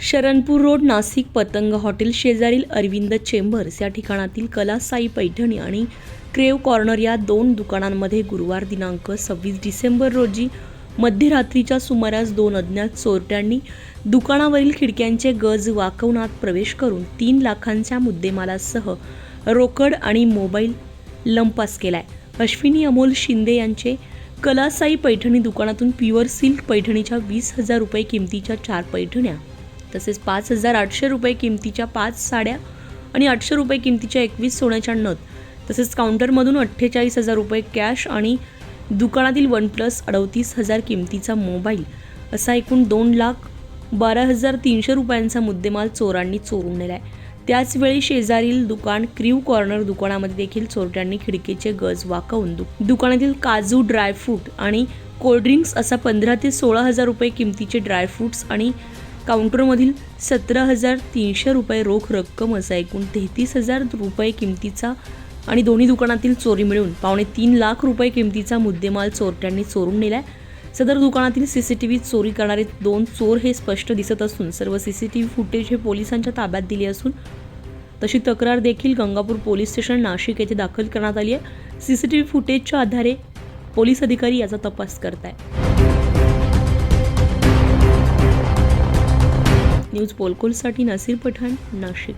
Sharanpur road Nashik पतंग hotel शेजारील Arvind chambers या ठिकाणातील कलासाई पैठणी आणि क्रेव कॉर्नर या दोन दुकानांमध्ये गुरुवार दिनांक सव्वीस डिसेंबर रोजी मध्यरात्रीच्या सुमारास दोन अज्ञात चोरट्यांनी दुकानावरील खिडक्यांचे गज वाकवून आत प्रवेश करून तीन लाखांच्या मुद्देमालासह रोकड आणि मोबाईल लंपास केलाय. अश्विनी अमोल शिंदे यांचे कलासाई पैठणी दुकानातून प्युअर सिल्क पैठणीच्या वीस हजार रुपये किमतीच्या चार पैठण्या तसेच पाच हजार आठशे रुपये किमतीच्या पाच साड्या आणि आठशे रुपये किमतीच्या एकवीस सोन्याच्या नथ तसेच काउंटरमधून अठ्ठेचाळीस हजार रुपये कॅश आणि दुकानातील वन प्लस अडतीस हजार किमतीचा मोबाईल असा एकूण दोन लाख बारा हजार तीनशे रुपयांचा मुद्देमाल चोरांनी चोरून नेलाय. त्याचवेळी शेजारील दुकान क्रीव कॉर्नर दुकानामध्ये देखील चोरट्यांनी खिडकीचे गज वाकवून दु दुकानातील काजू ड्रायफ्रूट आणि कोल्ड्रिंक्स असा पंधरा ते सोळा हजार रुपये किमतीचे ड्रायफ्रूट्स आणि काउंटरमधील सतरा हजार तीनशे रुपये रोख रक्कम असा एकूण तेहतीस हजार रुपये किमतीचा आणि दोन्ही दुकानातील चोरी मिळून पावणे तीन लाख रुपये किमतीचा मुद्देमाल चोरट्यांनी चोरून नेलाय. सदर दुकानातील सीसीटीव्ही चोरी करणारे दोन चोर हे स्पष्ट दिसत असून सर्व सीसीटीव्ही फुटेज हे पोलिसांच्या ताब्यात दिले असून तशी तक्रार देखील गंगापूर पोलीस स्टेशन नाशिक येथे दाखल करण्यात आली आहे. सीसीटीव्ही फुटेजच्या आधारे पोलीस अधिकारी याचा तपास करत आहे न्यूज पोलकोलसाठी नसीर पठाण नाशिक.